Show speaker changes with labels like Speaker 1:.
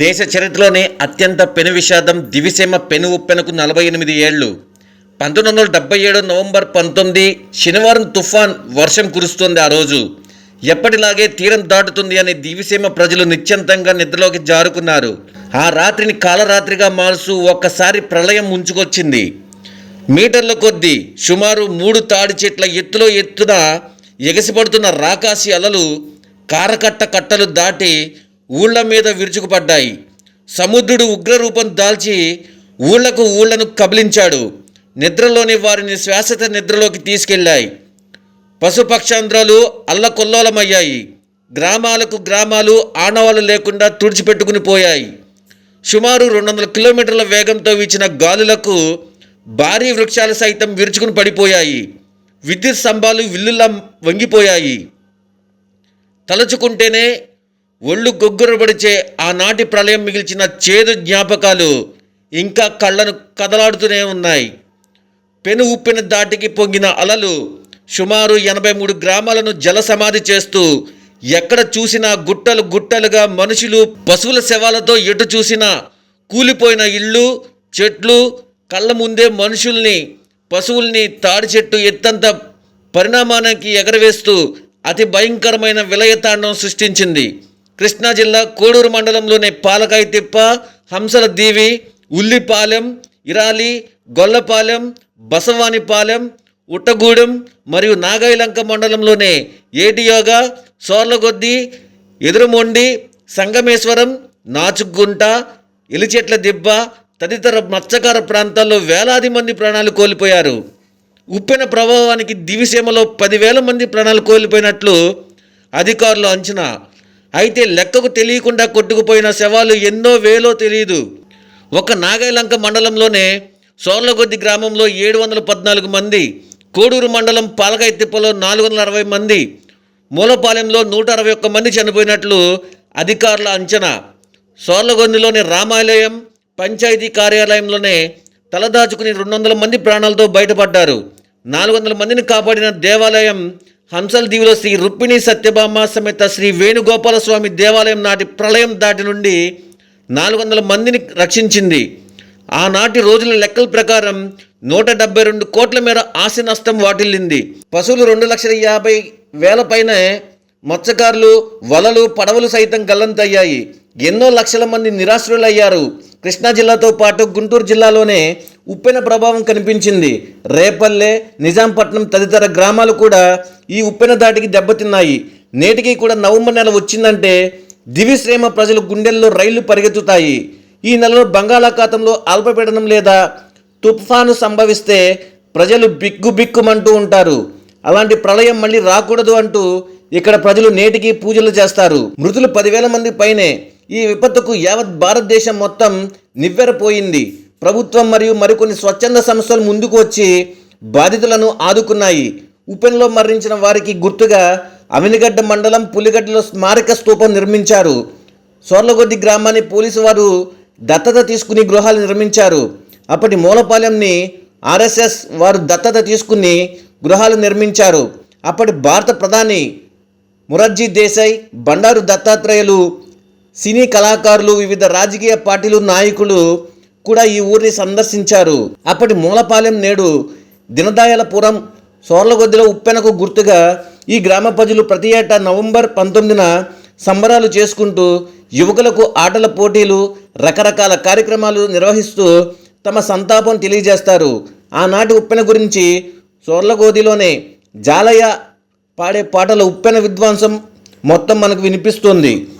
Speaker 1: దేశ చరిత్రలోనే అత్యంత పెను విషాదం దివిసీమ పెను ఉప్పెనకు నలభై ఎనిమిది ఏళ్ళు. పంతొమ్మిది వందల డెబ్బై ఏడు నవంబర్ పంతొమ్మిది శనివారం తుఫాన్ వర్షం కురుస్తుంది ఆ రోజు. ఎప్పటిలాగే తీరం దాటుతుంది అని దివిసీమ ప్రజలు నిశ్చంతంగా నిద్రలోకి జారుకున్నారు. ఆ రాత్రిని కాలరాత్రిగా మారుస్తూ ఒక్కసారి ప్రళయం ముంచుకొచ్చింది. మీటర్ల కొద్దీ సుమారు మూడు తాడి చెట్ల ఎత్తులో ఎత్తున ఎగసిపడుతున్న రాకాసి అలలు కారకట్ట కట్టలు దాటి ఊళ్ళ మీద విరుచుకుపడ్డాయి. సముద్రుడు ఉగ్రరూపం దాల్చి ఊళ్ళకు ఊళ్ళను కబలించాడు. నిద్రలోని వారిని శ్వాసత నిద్రలోకి తీసుకెళ్ళాయి. పశుపక్షాంధ్రాలు అల్లకొల్లోలమయ్యాయి. గ్రామాలకు గ్రామాలు ఆనవాలు లేకుండా తుడిచిపెట్టుకుని పోయాయి. సుమారు రెండు వందల కిలోమీటర్ల వేగంతో వీచిన గాలులకు భారీ వృక్షాలు సైతం విరుచుకుని పడిపోయాయి. విద్యుత్ స్తంభాలు విల్లులా వంగిపోయాయి. తలుచుకుంటేనే ఒళ్ళు గొగ్గురపడిచే ఆనాటి ప్రళయం మిగిల్చిన చేదు జ్ఞాపకాలు ఇంకా కళ్ళను కదలాడుతూనే ఉన్నాయి. పెను ఉప్పిన దాటికి పొంగిన అలలు సుమారు ఎనభై మూడు గ్రామాలను జల సమాధి చేస్తూ ఎక్కడ చూసినా గుట్టలు గుట్టలుగా మనుషులు పశువుల శవాలతో ఎటు చూసినా కూలిపోయిన ఇళ్ళు చెట్లు కళ్ళ ముందే మనుషుల్ని పశువుల్ని తాడి చెట్టు ఎత్తంత పరిణామానికి ఎగరవేస్తూ అతి భయంకరమైన విలయతాండం సృష్టించింది. కృష్ణా జిల్లా కోడూరు మండలంలోని పాలకాయ తిప్ప హంసల దీవి ఉల్లిపాలెం ఇరాలి గొల్లపాలెం బసవానిపాలెం ఉట్టగూడెం మరియు నాగాయలంక మండలంలోనే ఏటియోగా సోర్లగొద్ది ఎదురుమొండి సంగమేశ్వరం నాచుగుంట ఎలిచెట్ల దిబ్బ తదితర మత్స్యకార ప్రాంతాల్లో వేలాది మంది ప్రాణాలు కోల్పోయారు. ఉప్పెన ప్రభావానికి దివిసీమలో పదివేల మంది ప్రాణాలు కోల్పోయినట్లు అధికారులు అంచనా. అయితే లెక్కకు తెలియకుండా కొట్టుకుపోయిన శవాలు ఎన్నో వేలో తెలియదు ఒక నాగైలంక మండలంలోనే సోర్లగొద్ది గ్రామంలో ఏడు వందల పద్నాలుగు మంది కోడూరు మండలం పాలకాయ తిప్పలో నాలుగు వందల అరవై మంది మూలపాలెంలో నూట అరవై ఒక్క మంది చనిపోయినట్లు అధికారుల అంచనా. సోర్లగొందిలోని రామాలయం పంచాయతీ కార్యాలయంలోనే తలదాచుకుని రెండు వందల మంది ప్రాణాలతో బయటపడ్డారు. నాలుగు వందల మందిని కాపాడిన దేవాలయం హంసల్ దీవిలో శ్రీ రుక్మిణి సత్యభామ సమేత శ్రీ వేణుగోపాల స్వామి దేవాలయం నాటి ప్రళయం దాటి నుండి నాలుగు వందల మందిని రక్షించింది. ఆనాటి రోజుల లెక్కల ప్రకారం నూట డెబ్బై రెండు కోట్ల మేర ఆస్తి నష్టం వాటిల్లింది. పశువులు రెండు లక్షల యాభై వేల పైన మత్స్యకారులు వలలు పడవలు సైతం గల్లంతయ్యాయి. ఎన్నో లక్షల మంది నిరాశ్రులయ్యారు. కృష్ణా జిల్లాతో పాటు గుంటూరు జిల్లాలోనే ఉప్పెన ప్రభావం కనిపించింది. రేపల్లె నిజాంపట్నం తదితర గ్రామాలు కూడా ఈ ఉప్పెన దాటికి దెబ్బతిన్నాయి. నేటికి కూడా నవంబర్ నెల వచ్చిందంటే దివిశ్రేమ ప్రజల గుండెల్లో రైళ్ళు పరిగెత్తుతాయి. ఈ నెలలో బంగాళాఖాతంలో అల్పపీడనం లేదా తుఫాను సంభవిస్తే ప్రజలు బిక్కు బిక్కుమంటూ ఉంటారు. అలాంటి ప్రళయం మళ్ళీ రాకూడదు అంటూ ఇక్కడ ప్రజలు నేటికి పూజలు చేస్తారు. మృతులు పదివేల మంది పైనే. ఈ విపత్తుకు యావత్ భారతదేశం మొత్తం నివ్వెరపోయింది. ప్రభుత్వం మరియు మరికొన్ని స్వచ్ఛంద సంస్థలు ముందుకు వచ్చి బాధితులను ఆదుకున్నాయి. ఉపెన్లో మరణించిన వారికి గుర్తుగా అవినిగడ్డ మండలం పులిగడ్డలో స్మారక స్తూపం నిర్మించారు. సోర్లగొద్ది గ్రామాన్ని పోలీసు వారు దత్తత తీసుకుని గృహాలు నిర్మించారు. అప్పటి మూలపాలెంని ఆర్ఎస్ఎస్ వారు దత్తత తీసుకుని గృహాలు నిర్మించారు. అప్పటి భారత ప్రధాని మురర్జీ దేశాయ్ బండారు దత్తాత్రేయులు సినీ కళాకారులు వివిధ రాజకీయ పార్టీలు నాయకులు కూడా ఈ ఊరిని సందర్శించారు. అప్పటి మూలపాలెం నేడు దినదాయలపురం సోర్లగొద్దిలో ఉప్పెనకు గుర్తుగా ఈ గ్రామ ప్రజలు ప్రతి ఏటా నవంబర్ పంతొమ్మిదిన సంబరాలు చేసుకుంటూ యువకులకు ఆటల పోటీలు రకరకాల కార్యక్రమాలు నిర్వహిస్తూ తమ సంతాపం తెలియజేస్తారు. ఆనాటి ఉప్పెన గురించి సోర్లగోదిలోనే జాలయ పాడే పాటల ఉప్పెన విద్వాంసం మొత్తం మనకు వినిపిస్తుంది.